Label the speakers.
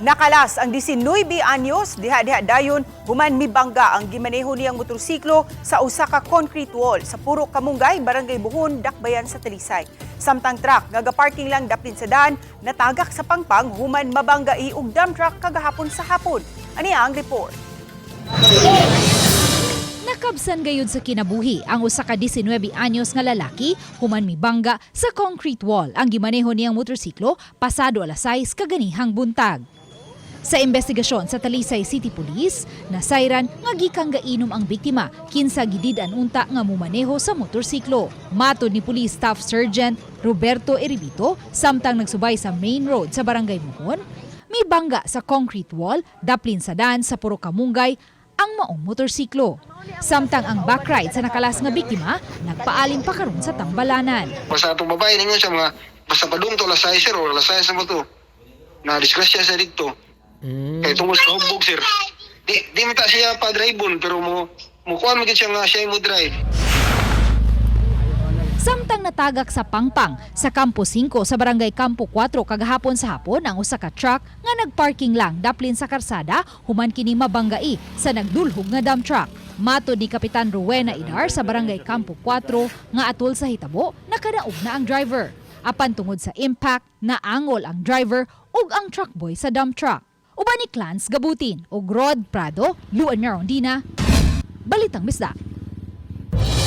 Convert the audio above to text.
Speaker 1: Nakalas ang 19 anyos diha-diha dayon human mibangga ang gimaneho niyang motorsiklo sa usa ka concrete wall sa Puro Kamungay, Barangay Buhon, Dakbayan sa Talisay. Samtang truck nga parking lang daplin sa daan, natagak sa pangpang human mabangga og dump truck kagahapon sa hapon. Ani ang report.
Speaker 2: Nakabsan gayud sa kinabuhi ang usa ka 19 anyos nga lalaki human mibangga sa concrete wall ang gimaneho niyang motorsiklo pasado alas 6 kaganihang buntag. Sa investigasyon sa Talisay City Police, nasayran nga gikang gainom ang biktima kinsa gididan unta nga mumaneho sa motorsiklo. Matod ni Police Staff Sergeant Roberto Eribito samtang nagsubay sa main road sa Barangay Buhon, may bangga sa concrete wall daplin sa daan sa Puro Kamungay ang maong motorsiklo. Samtang ang backride sa nakalas nga biktima nagpaalim pa karon sa tambalanan.
Speaker 3: Basta itong babae ninyo siya mga basta padung to lasay sir o lasay sa mo to. Na disgrasya sa dito. Kaya tungkol sa hubog sir. Di, di mo ta siya pa drive pero mo mo kuan mo siya nga siya mo drive.
Speaker 2: Samtang natagak sa pangpang sa Kampo 5 sa Barangay Kampo 4 kagahapon sa hapon ang usa ka truck nga nagparking lang daplin sa karsada human kini mabanggai sa nagdulhog nga dump truck. Matod ni Kapitan Rowena Idar sa Barangay Kampo 4 nga atol sa hitabo nakadaog na ang driver. Apan tungod sa impact naangol ang driver ug ang truck boy sa dump truck. Uban ni Clans Gabutin ug Rod Prado, Luan Narondina, Balitang Misda.